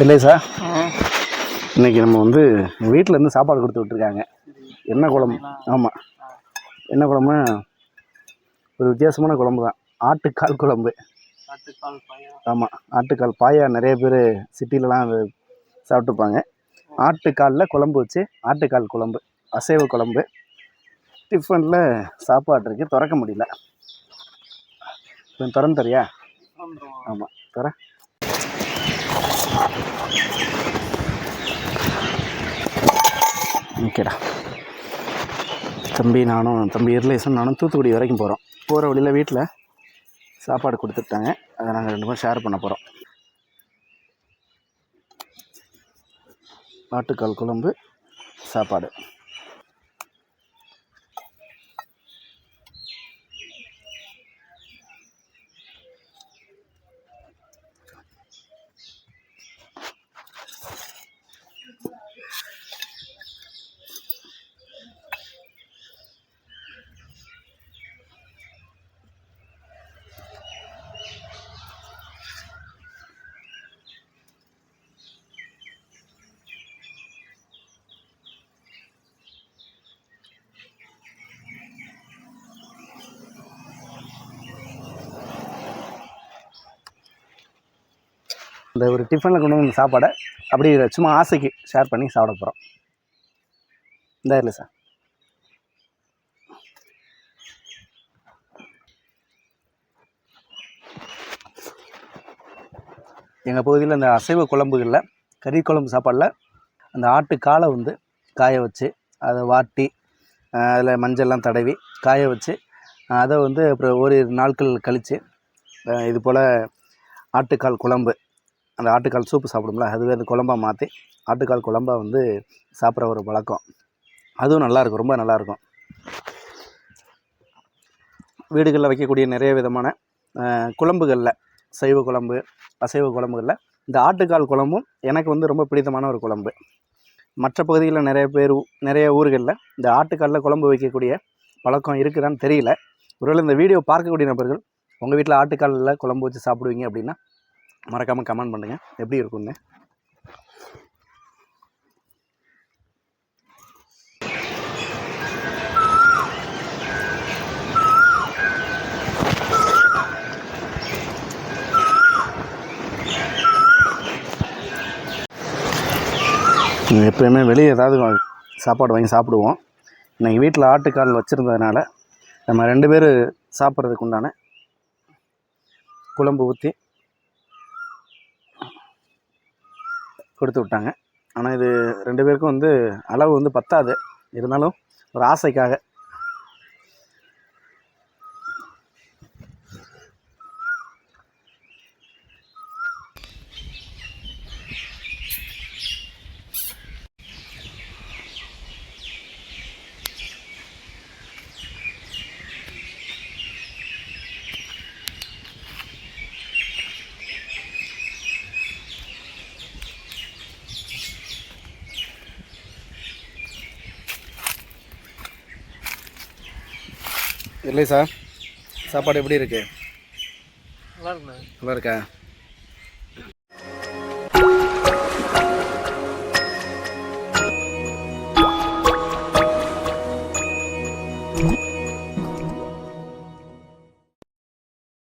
இல்லை சார். இன்னைக்கு நம்ம வந்து வீட்டில் இருந்து சாப்பாடு கொடுத்து விட்ருக்காங்க என்ன குழம்பு? ஆமாம் என்ன குழம்பு ஒரு வித்தியாசமான குழம்பு தான். ஆட்டுக்கால் குழம்பு. ஆமாம் ஆட்டுக்கால் பாயா நிறைய பேர் சிட்டிலலாம் அது சாப்பிட்டுப்பாங்க ஆட்டுக்காலில் குழம்பு வச்சு ஆட்டுக்கால் குழம்பு அசைவ குழம்பு. டிஃபனில் சாப்பாடு இருக்குது திறக்க முடியல. கொஞ்சம் திறந்து தரியா ஆமாம் தர ஓகேடா. தம்பி நானும் தம்பி இருலேசன் நானும் தூத்துக்குடி வரைக்கும் போகிறோம் போகிற வழியில் வீட்டில் சாப்பாடு கொடுத்துட்டாங்க. அதை நாங்கள் ரெண்டு பேரும் ஷேர் பண்ண போகிறோம் ஆட்டுக்கால் குழம்பு சாப்பாடு. இந்த ஒரு டிஃபனில் கொண்டு வந்து சாப்பாடை அப்படி சும்மா ஆசைக்கு ஷேர் பண்ணி சாப்பிட போகிறோம் இந்த இல்லை சார் எங்கள் பகுதியில் இந்த அசைவ குழம்புகளில் கறி குழம்பு சாப்பாடில் அந்த ஆட்டு காலை வந்து காய வச்சு அதை வாட்டி அதில் மஞ்சள்லாம் தடவி காய வச்சு அதை வந்து அப்புறம் ஒரு நாட்கள் கழித்து இது போல் ஆட்டுக்கால் குழம்பு அந்த ஆட்டுக்கால் சூப்பு சாப்பிடும்ல அதுவே அந்த குழம்பா மாற்றி ஆட்டுக்கால் குழம்பா வந்து சாப்பிட்ற ஒரு பழக்கம். அதுவும் நல்லாயிருக்கும் ரொம்ப நல்லாயிருக்கும் வீடுகளில் வைக்கக்கூடிய நிறைய விதமான குழம்புகளில் சைவ குழம்பு அசைவ குழம்புகளில் இந்த ஆட்டுக்கால் குழம்பும் எனக்கு வந்து ரொம்ப பிடித்தமான ஒரு குழம்பு. மற்ற பகுதிகளில் நிறைய பேர் நிறைய ஊர்களில் இந்த ஆட்டுக்காலில் குழம்பு வைக்கக்கூடிய பழக்கம் இருக்குதான்னு தெரியல. ஒருவேளை இந்த வீடியோ பார்க்கக்கூடிய நபர்கள் உங்கள் வீட்டில் ஆட்டுக்காலில் குழம்பு வச்சு சாப்பிடுவீங்க அப்படின்னா மறக்காமல் கமெண்ட் பண்ணுங்கள் எப்படி இருக்குங்க எப்போயுமே வெளியே ஏதாவது சாப்பாடு வாங்கி சாப்பிடுவோம். இன்றைக்கி வீட்டில் ஆட்டுக்கால் வச்சுருந்ததுனால நம்ம ரெண்டு பேர் சாப்பிட்றதுக்கு உண்டான குழம்பு ஊற்றி கொடுத்து விட்டாங்க. ஆனால் இது ரெண்டு பேருக்கும் வந்து அளவு வந்து பத்தாது. இருந்தாலும் ஒரு ஆசைக்காக இல்லை சார். சாப்பாடு எப்படி இருக்கு? நல்லா இருக்குண்ணே. நல்லா இருக்கா?